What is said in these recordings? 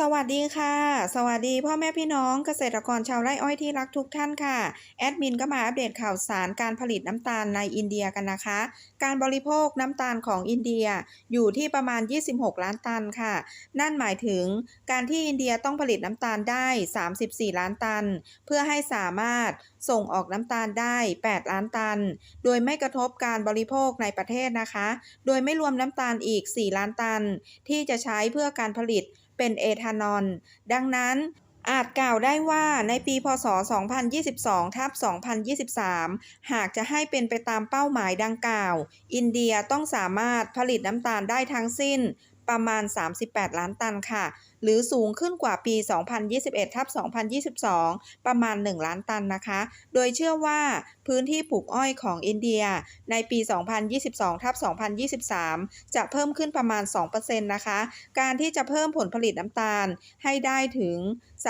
สวัสดีค่ะ สวัสดีพ่อแม่พี่น้องเกษตรกรชาวไร่อ้อยที่รักทุกท่านค่ะ แอดมินก็มาอัปเดตข่าวสารการผลิตน้ำตาลในอินเดียกันนะคะ การบริโภคน้ำตาลของอินเดียอยู่ที่ประมาณ 26 ล้านตันค่ะ นั่นหมายถึงการที่อินเดียต้องผลิตน้ำตาลได้ 34 ล้านตัน เพื่อให้สามารถส่งออกน้ำตาลได้ 8 ล้านตัน โดยไม่กระทบการบริโภคในประเทศนะคะ โดยไม่รวมน้ำตาลอีก 4 ล้านตัน ที่จะใช้เพื่อการผลิต เป็นเอทานอลดังนั้นอาจกล่าวได้ว่าในปีพศ 2022ทับ2023 หากจะให้เป็นไปตามเป้าหมายดังกล่าว อินเดียต้องสามารถผลิตน้ำตาลได้ทั้งสิ้น ประมาณ 38 ล้านตันค่ะ หรือสูงขึ้นกว่าปี 2021ทับ2022 ประมาณ 1 ล้านตันนะคะ โดยเชื่อว่าพื้นที่ปลูกอ้อยของอินเดีย ในปี 2022ทับ2023 จะเพิ่มขึ้นประมาณ 2%นะคะ การที่จะเพิ่มผลผลิตน้ำตาลให้ได้ถึง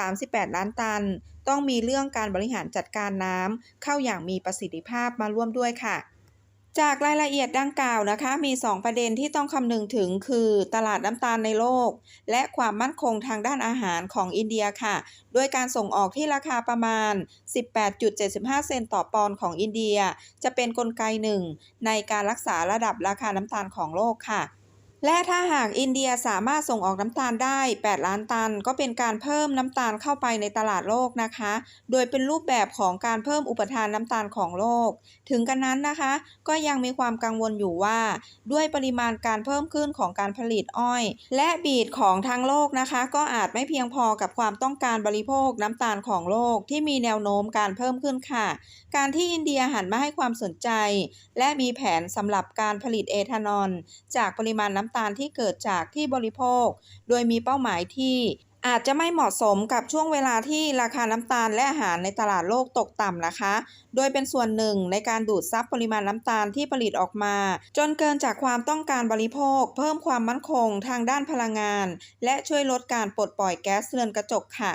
38 ล้านตัน ต้องมีเรื่องการบริหารจัดการน้ำเข้าอย่างมีประสิทธิภาพมาร่วมด้วยค่ะ จากรายละเอียดดังกล่าวนะคะมี 2 ประเด็นที่ต้องคำนึงถึงคือตลาดน้ำตาลในโลก และความมั่นคงทางด้านอาหารของอินเดียค่ะโดยการส่งออกที่ราคาประมาณ 18.75 เซนต์ต่อปอนด์ของอินเดีย จะเป็นนกลไกหนึ่งในการรักษาระดับราคาน้ำตาลของโลกค่ะ และถ้าหากอินเดียสามารถส่งออกน้ำตาลได้ 8 ล้านตัน ก็เป็นการเพิ่มน้ำตาลเข้าไปในตลาดโลกนะคะ โดยเป็นรูปแบบของการเพิ่มอุปทานน้ำตาลของโลก ถึงกันนั้นนะคะ ก็ยังมีความกังวลอยู่ว่า ด้วยปริมาณการเพิ่มขึ้นของการผลิตอ้อย และบีทของทั้งโลกนะคะ ก็อาจไม่เพียงพอกับความต้องการบริโภคน้ำตาลของโลกที่มีแนวโน้มการเพิ่มขึ้นค่ะ การที่อินเดียหันมาให้ความสนใจ และมีแผนสำหรับการผลิตเอทานอลจากปริมาณน้ำำตาลที่เกิดจากที่บริโภค โดยมีเป้าหมายที่อาจจะไม่เหมาะสมกับช่วงเวลาที่ราคาน้ำตาลและอาหารในตลาดโลกตกต่ำนะคะ โดยเป็นส่วนหนึ่งในการดูดซับปริมาณน้ำตาลที่ผลิตออกมา จนเกินจากความต้องการบริโภค เพิ่มความมั่นคงทางด้านพลังงาน และช่วยลดการปลดปล่อยแก๊สเรือนกระจกค่ะ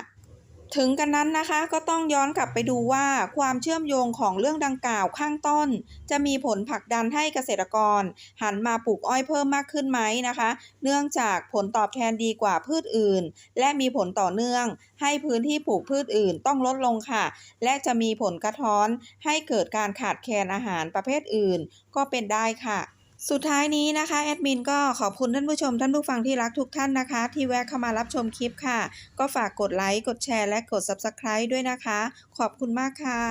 ถึงกันนั้นนะคะก็ต้องย้อนกลับไปดูว่าความเชื่อมโยงของเรื่องดังกล่าวข้างต้น จะมีผลผลักดันให้เกษตรกร หันมาปลูกอ้อยเพิ่มมากขึ้นไหมนะคะ เนื่องจากผลตอบแทนดีกว่าพืชอื่น และมีผลต่อเนื่อง ให้พื้นที่ปลูกพืชอื่นต้องลดลงค่ะ และจะมีผลกระท้อนให้เกิดการขาดแคลนอาหารประเภทอื่น ก็เป็นได้ค่ะ สุดท้ายนี้นะคะแอดมินก็ขอบคุณท่านผู้ชมท่านผู้ฟังที่รักทุกท่านนะคะ ที่แวะเข้ามารับชมคลิปค่ะ ก็ฝากกดไลค์ กดแชร์ และกด Subscribe ด้วยนะคะ ขอบคุณมากค่ะ